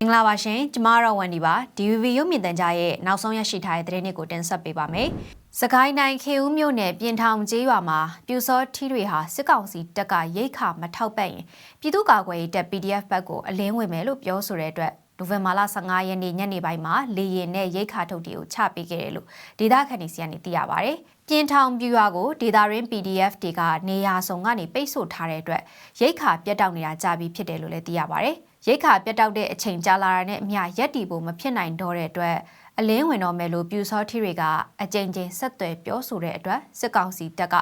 မင်္ဂလာပါရှင်ကျမကတော့ဝန်ဒီပါ DVB ရုပ်မြင်သံကြားရဲ့နောက်ဆုံးရရှိထားတဲ့သတင်းတွေကိုတင်ဆက်ပေးပါမယ်။စကိုင်းတိုင်းခေဦးမြို့နယ်ပြင်ထောင်ကျေးရွာမှာပြူစောထီတွေဟာစစ်ကောင်စီတပ်ကရိတ်ခါမထောက်ပံ့ရင်ပြည်သူ့ကာကွယ်ရေးတပ် PDF ဘက်ကိုအလင်းဝင်မယ်လို့ပြောဆိုတဲ့အတွက် နိုဝင်ဘာလ15ရက်နေ့ညနေပိုင်းမှာလေရင်နဲ့ရိတ်ခါထုတ်တွေကိုချပေးခဲ့တယ်လို့ဒေသခံတွေစီကနေသိရပါဗျ။ပြင်ထောင်ပြူရွာကိုဒေသရင်း PDF တွေကနေရာစုံကနေပိတ်ဆို့ထားတဲ့အတွက်ရိတ်ခါပြတ်တောက်နေတာကြာပြီဖြစ်တယ်လို့လည်းသိရပါဗျ။ရိတ်ခါပြတ်တောက်တဲ့အချိန်ကြာလာတာနဲ့အမျှရက်တီဖို့မဖြစ်နိုင်တော့တဲ့အတွက်အလင်းဝင်တော့မယ်လို့ပြူစောထီတွေကအကြိမ်ကြိမ်ဆက်သွယ်ပြောဆိုတဲ့အတွက်စစ်ကောင်စီတပ်က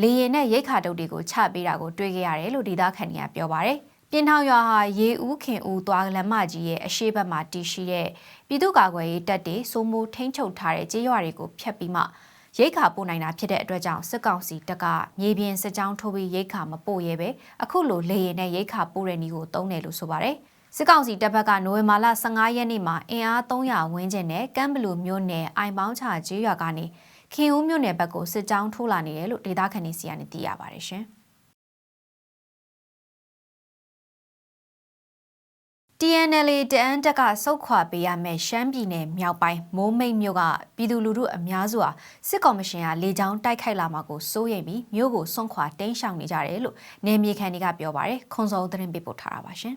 လေရင်နဲ့ရိတ်ခါတုတ်တွေကိုချပေးတာကိုတွေ့ခဲ့ရတယ်လို့ဒေသခံတွေကပြောပါတယ်။ ပြင်ထောင်ရွာဟာရေဦးခင်ဦးသွားလမ်းမကြီးရဲ့အရှိတ်ဘက်မှာတည်ရှိတဲ့ပြည်သူ့ကာကွယ်ရေးတပ်တွေစိုးမိုးထိန်းချုပ်ထားတဲ့ကြေးရွာတွေကိုဖျက်ပြီးမှရိတ်ခါပို့နိုင်တာဖြစ်တဲ့အတွက်ကြောင့်စစ်ကောင်စီတပ်ကမြေပြင်စစ်ကြောင်းထိုးပြီးရိတ်ခါမပို့ရဲပဲအခုလိုလေရင်နဲ့ရိတ်ခါပို့တဲ့နည်းကိုတုံးတယ်လို့ဆိုပါတယ်။စစ်ကောင်စီတပ်ဘက်ကနိုဝင်ဘာလ15ရက်နေ့မှာအင်အား300ဝန်းကျင်နဲ့ကမ်ဘလူမြို့နယ်အိုင်ပေါင်းချကျေးရွာကနေခင်ဦးမြို့နယ်ဘက်ကိုစစ်ကြောင်းထိုးလာနေတယ်လို့ဒေသခံတွေစီကနေသိရပါတယ်ရှင်။ TNL တအန်းတက်ကစုတ်ခွာပေးရမယ့်ရှမ်းပြည်နယ်မြောက်ပိုင်းမိုးမိတ်မြို့ကပြည်သူလူထုအများစုဟာစစ်ကော်မရှင်ကလေကြောင်းတိုက်ခိုက်လာမှာကိုစိုးရိမ်ပြီးမြို့ကိုစွန့်ခွာတင်းရှောင်နေကြတယ်လို့နယ်မြေခံတွေကပြောပါတယ်ခွန်စောသတင်းပေးပို့ထားတာပါရှင်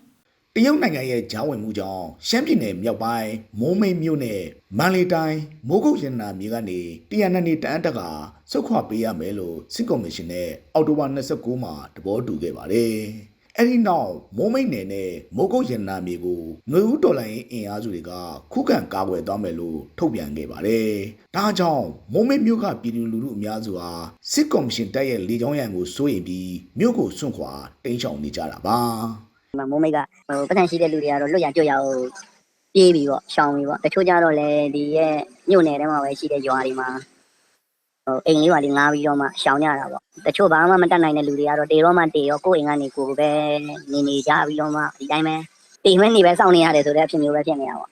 တရုတ်နိုင်ငံရဲ့ဂျားဝင်မှုကြောင့်ရှမ်းပြည်နယ်မြောက်ပိုင်းမိုးမိတ်မြို့နယ်မန္တလေးတိုင်းမိုးကုတ်ရနာမြေကနေတရနနေတန်းတက်ကစုတ်ခွာပေးရမယ်လို့စစ်ကော်မရှင်နဲ့အောက်တိုဘာ29မှာတဘောတူခဲ့ပါတယ်။ အဲဒီနောက်မိုးမိတ်နယ်နဲ့မိုးကုတ်ရနာမြေကိုຫນွေဦးတော်လိုင်းအင်အားစုတွေကခုခံကာကွယ်သွားမယ်လို့ထုတ်ပြန်ခဲ့ပါတယ်။ဒါကြောင့်မိုးမိတ်မြို့ကပြည်သူလူထုအများစုဟာစစ်ကော်မရှင်တပ်ရဲ့လေကြောင်းရန်ကိုစိုးရိမ်ပြီးမြို့ကိုစွန့်ခွာတင်းရှောင်နေကြတာပါ။မမိုးမိတ်ကဟိုပတ်စံရှိတဲ့လူတွေကတော့လွတ်ရကြွရအောင်ပြေးပြီးပေါ့ရှောင်ပြီးပေါ့တချို့ကြတော့လည်းဒီရဲ့မြို့နယ်ထဲမှာပဲရှိတဲ့ရွာတွေမှာဟို အိမ်လေးပါလေးငားပြီးတော့မှရှောင်ကြတာပေါ့တချို့ဘာမှမတတ်နိုင်တဲ့လူတွေကတော့တေတော့မှတေရောကိုယ့်အိမ်ကနေကိုယ်ပဲနေနေကြပြီးတော့မှဒီတိုင်းပဲတေမနေပဲစောင့်နေရတယ်ဆိုတဲ့အဖြစ်မျိုးပဲဖြစ်နေတာပေါ့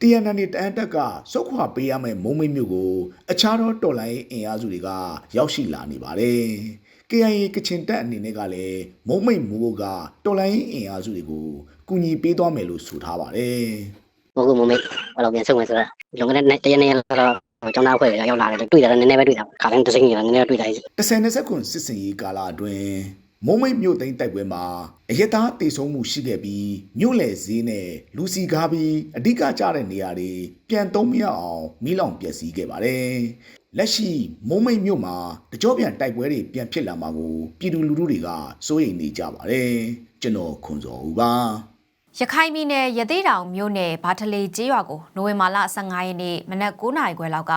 တရနနေတန်တက်ကစုတ်ခွာပေးရမယ့်မုံမိတ်မြို့ကိုအခြားသောတော်လိုင်းအင်အားစုတွေကရောက်ရှိလာနေပါတယ်။ KIA ကချင်တပ်အနေနဲ့ကလည်းမုံမိတ်မိုးကတော်လိုင်းအင်အားစုတွေကိုကူညီပေးသွားမယ်လို့ဆိုထားပါတယ်မဟုတ်ဘူးမမိတ်ဘာလို့ပြန်ဆုံးမယ်ဆိုတော့လွန်ခဲ့တဲ့တရက်နေ့ကတော့ ကျောင်းသားအဖွဲ့တွေရောက်လာတယ်တွေ့တာလည်းနည်းနည်းပဲတွေ့တာခါတိုင်းတစ်စိမ့်ကြီးလည်းနည်းနည်းတွေ့တာ။10နှစ်ခွန်စစ်စင်ရေးကာလအတွင်းမုံမိတ်မြို့သိမ်းတိုက်ပွဲမှာအရက်သားတေဆုံးမှုရှိခဲ့ပြီးမြို့လယ်ဈေးနဲ့လူစီကားပြီးအဓိကကျတဲ့နေရာတွေပြန်သုံးမရအောင်မိလောင်ပျက်စီးခဲ့ပါတယ်။လက်ရှိမုံမိတ်မြို့မှာတကြောပြန်တိုက်ပွဲတွေပြန်ဖြစ်လာမှာကိုပြည်သူလူထုတွေကစိုးရိမ်နေကြပါတယ်။ကျွန်တော်ခွန်စော်ဦးပါ။ ရခိုင်ပြည်နယ်ရသေးတောင်မြို့နယ်ဘာထလေကျေးရွာကိုနိုဝင်ဘာလ15ရက်နေ့မနက်9:00နာရီခွဲလောက်က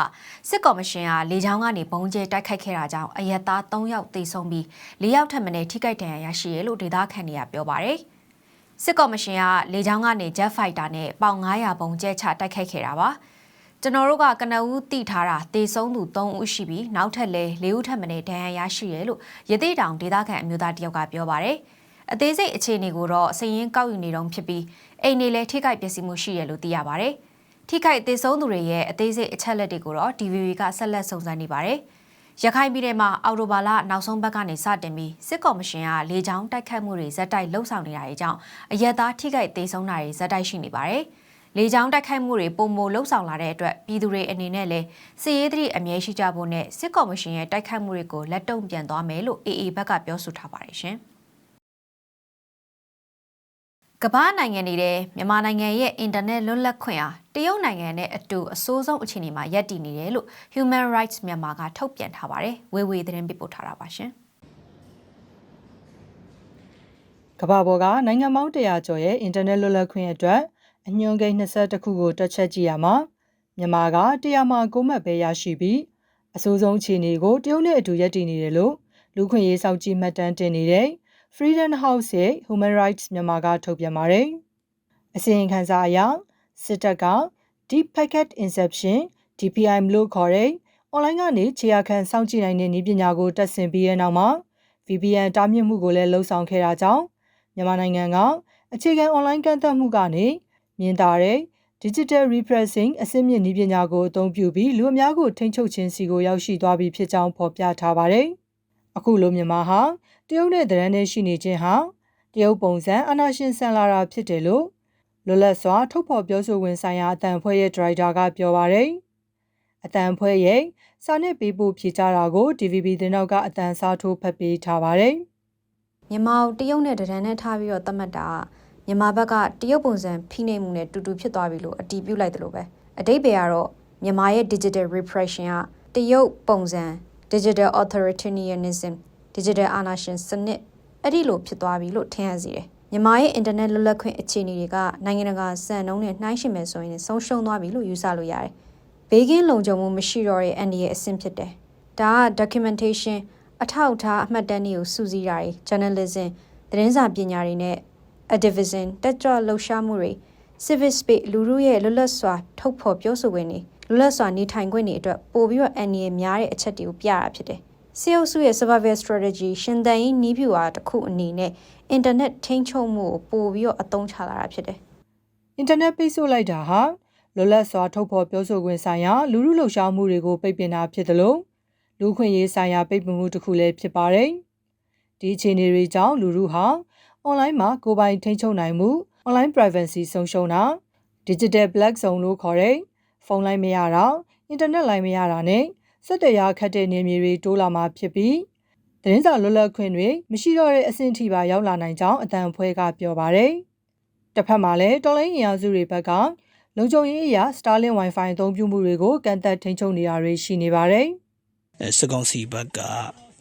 စစ်ကော်မရှင်ကလေကြောင်းကနေဘုံကျဲတိုက်ခိုက်ခဲ့တာကြောင့်အရက်သား3ယောက်သေဆုံးပြီး4ယောက်ထပ်မံထိခိုက်ဒဏ်ရာရရှိရလို့ဒေသခံတွေကပြောပါတယ်။စစ်ကော်မရှင်ကလေကြောင်းကနေ Jet Fighter နဲ့ပေါင်900ဘုံကျဲချတိုက်ခိုက်ခဲ့တာပါ။ကျွန်တော်တို့ကကနဦးတိထားတာတေဆုံးသူ3ဦးရှိပြီးနောက်ထပ်လည်း4ဦးထပ်မံဒဏ်ရာရရှိရလို့ရသေးတောင်ဒေသခံအမျိုးသားတယောက်ကပြောပါတယ်။ အသေးစိတ်အခြေအနေကိုတော့စည်ရင်းကောက်ယူနေတော့ဖြစ်ပြီးအိမ်နေလည်းထိခိုက်ပျက်စီးမှုရှိရလို့သိရပါတယ်။ထိခိုက်သေဆုံးသူတွေရဲ့အသေးစိတ်အချက်လက်တွေကိုတော့ DVB ကဆက်လက်စုံစမ်းနေပါတယ်။ရခိုင်ပြည်နယ်မှာအော်တိုဘာလနောက်ဆုံးဘက်ကနေစတင်ပြီးစစ်ကော်မရှင်ကလေကြောင်းတိုက်ခတ်မှုတွေဇက်တိုက်လှုပ်ဆောင်နေတာတွေကြောင့်အရက်သားထိခိုက်သေဆုံးတာတွေဇက်တိုက်ရှိနေပါတယ်။လေကြောင်းတိုက်ခိုက်မှုတွေပုံမလှုပ်ဆောင်လာတဲ့အတွက်ပြည်သူတွေအနေနဲ့လည်းစီရေးသတိအမြဲရှိကြဖို့နဲ့စစ်ကော်မရှင်ရဲ့တိုက်ခိုက်မှုတွေကိုလက်တုံ့ပြန်သွားမယ်လို့ AA ဘက်ကပြောဆိုထားပါတယ်ရှင်။ ကမ္ဘာနိုင်ငံတွေထဲမြန်မာနိုင်ငံရဲ့အင်တာနက်လွတ်လပ်ခွင့်ဟာတရုတ်နိုင်ငံနဲ့အတူအဆိုးဆုံးအခြေအနေမှာရပ်တည်နေတယ်လို့ Human Rights မြန်မာကထုတ်ပြန်ထားပါတယ်။ဝေဝေသတင်းပေးပို့ထားတာပါရှင်ကမ္ဘာပေါ်ကနိုင်ငံပေါင်း100ကျော်ရဲ့အင်တာနက်လွတ်လပ်ခွင့်အတွက်အညွှန်းကိန်း20ခုကိုတွက်ချက်ကြည့်ရမှာမြန်မာကတရားမှာကိုမှတ်ပဲရရှိပြီးအဆိုးဆုံးအခြေအနေကိုတရုတ်နဲ့အတူရပ်တည်နေတယ်လို့လူခွင့်ရေးစောင့်ကြည့်မှတ်တမ်းတင်နေတဲ့ Freedom House ရဲ့ Human Rights မြန်မာကထုတ်ပြန်ပါတယ်။အစီရင်ခံစာအရစစ်တပ်က Deep Packet Inception DPI လို့ခေါ်တဲ့ online ကနေခြေရာခံစောင့်ကြည့်နိုင်တဲ့နည်းပညာကိုတက်ဆင်ပြီးတဲ့နောက်မှာ VPN တားမြစ်မှုကိုလည်းလှုံ့ဆော်ခဲ့တာကြောင့်မြန်မာနိုင်ငံကအခြေခံ online ကန့်သတ်မှုကနေမြင်သာတဲ့ Digital Repressing အစစ်မြစ်နည်းပညာကိုအသုံးပြုပြီးလူအများကိုထိန်းချုပ်ခြင်းစီကိုရောက်ရှိသွားပြီဖြစ်ကြောင်းဖော်ပြထားပါတယ်။ အခုလိုမြန်မာဟာတရုတ်နဲ့တရန်နဲ့ရှိနေခြင်းဟာတရုတ်ပုံစံအာဏာရှင်ဆန်လာတာဖြစ်တယ်လို့လွတ်လပ်စွာထုတ်ဖော်ပြောဆိုဝင်ဆိုင်ရာအတန်ဖွဲ့ရဲ့ဒရိုက်တာကပြောပါတယ်။အတန်ဖွဲ့ရဲ့စာနဲ့ပေးပို့ဖြေကြားတာကို DVB သတင်းတော့ကအတန်စားထိုးဖတ်ပေးထားပါတယ်။မြန်မာကိုတရုတ်နဲ့တရန်နဲ့ထားပြီးတော့သတ်မှတ်တာကမြန်မာဘက်ကတရုတ်ပုံစံဖိနှိပ်မှုနဲ့တူတူဖြစ်သွားပြီလို့အတီးပြုတ်လိုက်တယ်လို့ပဲအတိတ်ပဲကတော့မြန်မာရဲ့ digital repression ကတရုတ်ပုံစံ digital authoritarianism digital အာဏာရှင်စနစ်အဲ့ဒီလိုဖြစ်သွားပြီလို့ထင်ရစီတယ်မြန်မာရဲ့ internet လွတ်လပ်ခွင့်အခြေအနေတွေကနိုင်ငံတကာစံနှုန်းနဲ့နှိုင်းယှဉ်မယ်ဆိုရင်ဆုံးရှုံးသွားပြီလို့ယူဆလို့ရတယ်ဘေးကင်းလုံခြုံမှုမရှိတော့တဲ့အန်ဒီရဲ့အဆင့်ဖြစ်တယ်ဒါက documentation အထောက်အထားအမှတ်တမ်းတွေကိုစူးစီးတာတွေ journalism သတင်းစာပညာတွေနဲ့ activism တက်ကြွလှုပ်ရှားမှုတွေ civic space လူမှုရဲ့လွတ်လပ်စွာထုတ်ဖော်ပြောဆိုခွင့်တွေ လွတ်လပ်စွာနေထိုင်ခွင့်တွေအတွက်ပို့ပြီးတော့အန်ဒီရဲ့များတဲ့အချက်တွေကိုပြရတာဖြစ်တယ်။စီအုပ်စုရဲ့ survival strategy ရှင်သန်ရေးနည်းဗျူဟာတစ်ခုအနေနဲ့ internet ထိန်းချုပ်မှုကိုပို့ပြီးတော့အသုံးချလာတာဖြစ်တယ်။အင်တာနက်ပိတ်ဆို့လိုက်တာဟာလွတ်လပ်စွာထုတ်ဖော်ပြောဆိုခွင့်ဆိုင်ရာလူမှုလှုပ်ရှားမှုတွေကိုပိတ်ပင်တာဖြစ်တယ်လို့လူခွင့်ရေးဆိုင်ရာပိတ်ပင်မှုတစ်ခုလည်းဖြစ်ပါတယ်။ဒီအခြေအနေတွေကြောင့်လူမှုဟာအွန်လိုင်းမှာကိုယ်ပိုင်ထိန်းချုပ်နိုင်မှု online privacy ဆုံးရှုံးတာ digital black zone လို့ခေါ်တဲ့ ဖုန်းလိုင်းမရတာအင်တာနက်လိုင်းမရတာနဲ့စက်တရားခတ်တဲ့နေမြေတွေတိုးလာမှာဖြစ်ပြီးသတင်းစာလွတ်လပ်ခွင့်တွေမရှိတော့တဲ့အဆင့်ထိပါရောက်လာနိုင်ကြောင်းအတန်ဖွဲကပြောပါတယ်။တစ်ဖက်မှာလည်းတော်လိုင်းအင်အားစုတွေဘက်ကလုံခြုံရေးအရာ Starlink Wi-Fi အသုံးပြုမှုတွေကိုကန့်သက်ထိန်းချုပ်နေတာတွေရှိနေပါတယ်။အဲစစ်ကောင်စီဘက်က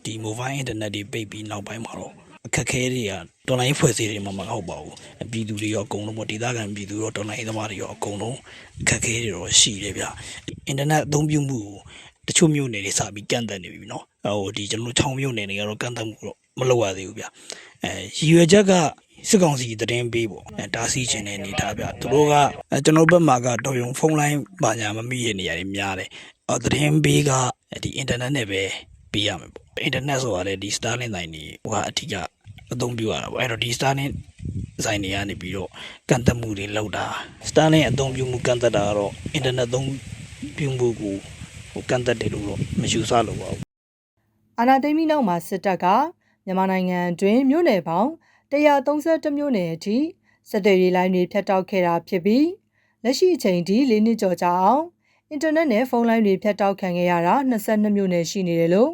ဒီ mobile internet တွေပိတ်ပြီးနောက်ပိုင်းမှာတော့အ ခက်အခဲတွေကတော်လိုင်းဖွဲ့စည်းတွေမှမဟုတ်ပါဘူးပြည်သူတွေရောအကုန်လုံးပေါ့ဒေသခံပြည်သူရောတော်လိုင်းသမားတွေရောအကုန်လုံးအခက်အခဲတွေတော့ရှိတယ်ဗျအင်တာနက်အသုံးပြုမှုကိုတချို့မြို့နယ်တွေစပြီးကန့်သက်နေပြီเนาะဟိုဒီကျွန်တော်တို့6မြို့နယ်တွေကတော့ကန့်သက်မှုတော့မလုပ်ရသေးဘူးဗျအဲရည်ရွယ်ချက်ကစစ်ကောင်စီသတင်းပေးပေါ့အဲတားဆီးခြင်းတဲ့အနေထားဗျသူတို့ကအဲကျွန်တော်ဘက်မှာကတော်ရုံဖုန်းလိုင်းပါညာမမိတဲ့နေရာတွေများတယ်အော်သတင်းပေးကဒီအင်တာနက်နဲ့ပဲပေးရမယ်ပေါ့အင်တာနက်ဆိုတာလေဒီ Starlink တိုင်းနေဟိုကအထူး အသုံးပြုရတာပေါ့အဲ့တော့ဒီ Starlink ဆိုင်တွေကနေပြီးတော့ကန့်သက်မှုတွေလောက်တာ Starlink အသုံးပြုမှုကန့်သက်တာကတော့အင်တာနက်သုံးပြုမှုကိုဟိုကန့်သက်တယ်လို့တော့မယူဆလို့ပါဘူးအာဏာသိမ်းပြီးနောက်မှာစစ်တပ်ကမြန်မာနိုင်ငံအတွင်းမြို့နယ်ပေါင်း132မြို့နယ်အထိစစ်တေးရေးလိုင်းတွေဖြတ်တောက်ခဲ့တာဖြစ်ပြီးလက်ရှိအချိန်ထိ၄နှစ်ကျော်ကြာအောင်အင်တာနက်နဲ့ဖုန်းလိုင်းတွေဖြတ်တောက်ခံခဲ့ရတာ22မြို့နယ်ရှိနေတယ်လို့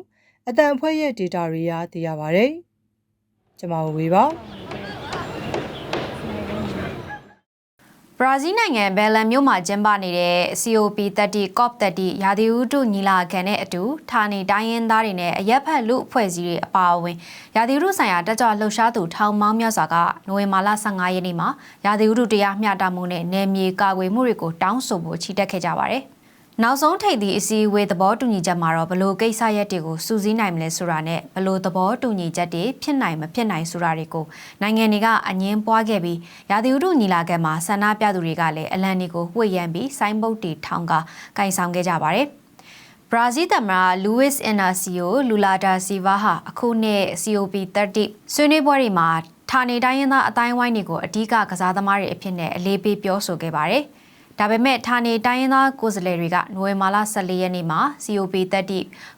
အတန်အဖွဲ့ရဲ့ data တွေကသိရပါဗျ။ ကျွန်မဝေပါဘရာဇီးနိုင်ငံဘယ်လန်မြို့မှာကျင်းပနေတဲ့ COP30 COP30 ရာသီဥတုညီလာခံနဲ့အတူဌာနေတိုင်းရင်းသားတွေနဲ့အရက်ဖက်လူအဖွဲ့အစည်းတွေအပါအဝင်ရာသီဥတုဆိုင်ရာတက်ကြွလှုပ်ရှားသူထောင်မောင်းများစွာကနိုဝင်ဘာလ15ရက်နေ့မှာရာသီဥတုတရားမျှတမှုနဲ့နယ်မြေကာကွယ်မှုတွေကိုတောင်းဆိုဖို့ချီတက်ခဲ့ကြပါတယ်။ နောက်ဆုံးထိပ်သီးအစည်းအဝေးသဘောတူညီချက်မှာတော့ဘလို့ကိစ္စရက်တွေကိုစူးစီးနိုင်မလဲဆိုတာနဲ့ဘလို့သဘောတူညီချက်တွေဖြစ်နိုင်မဖြစ်နိုင်ဆိုတာတွေကိုနိုင်ငံတွေကအငင်းပွားခဲ့ပြီးရာသီဥတုညီလာခံမှာဆန္ဒပြသူတွေကလည်းအလံတွေကိုဝှေ့ရမ်းပြီးဆိုင်းဘုတ်တီထောင်ကကင်ဆောင်ခဲ့ကြပါတယ်။ဘရာဇီးသမ္မတလူးဝစ်အင်နာစီယိုလူလာဒါစီဗာဟာအခုနှစ် COP30 ဆွေးနွေးပွဲတွေမှာဌာနေတိုင်းရင်းသားအတိုင်းဝိုင်းတွေကိုအဓိကကစားသမားတွေအဖြစ်နဲ့အလေးပေးပြောဆိုခဲ့ပါတယ်။ ဒါပေမဲ့ဌာနေတိုင်းရင်းသားကိုယ်စားလှယ်တွေကနိုဝင်ဘာလ14ရက်နေ့မှာ COP30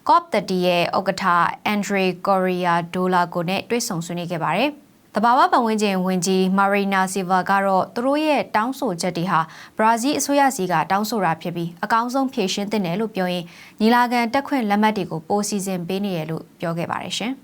COP30 ရဲ့ဥက္ကဋ္ဌအန်ဒရီကိုရီယာဒိုလာကိုနဲ့တွေ့ဆုံဆွေးနွေးခဲ့ပါတယ်။တဘာဝပတ်ဝန်းကျင်ဝန်ကြီးမာရီနာစီဗာကတော့သူတို့ရဲ့တောင်းဆိုချက်တွေဟာဘရာဇီးအစိုးရစီကတောင်းဆိုတာဖြစ်ပြီးအကောင်းဆုံးဖြေရှင်းသင့်တယ်လို့ပြောရင်ညီလာခံတက်ခွင့်လက်မှတ်တွေကိုပိုစီစဉ်ပေးနေတယ်လို့ပြောခဲ့ပါတယ်ရှင်။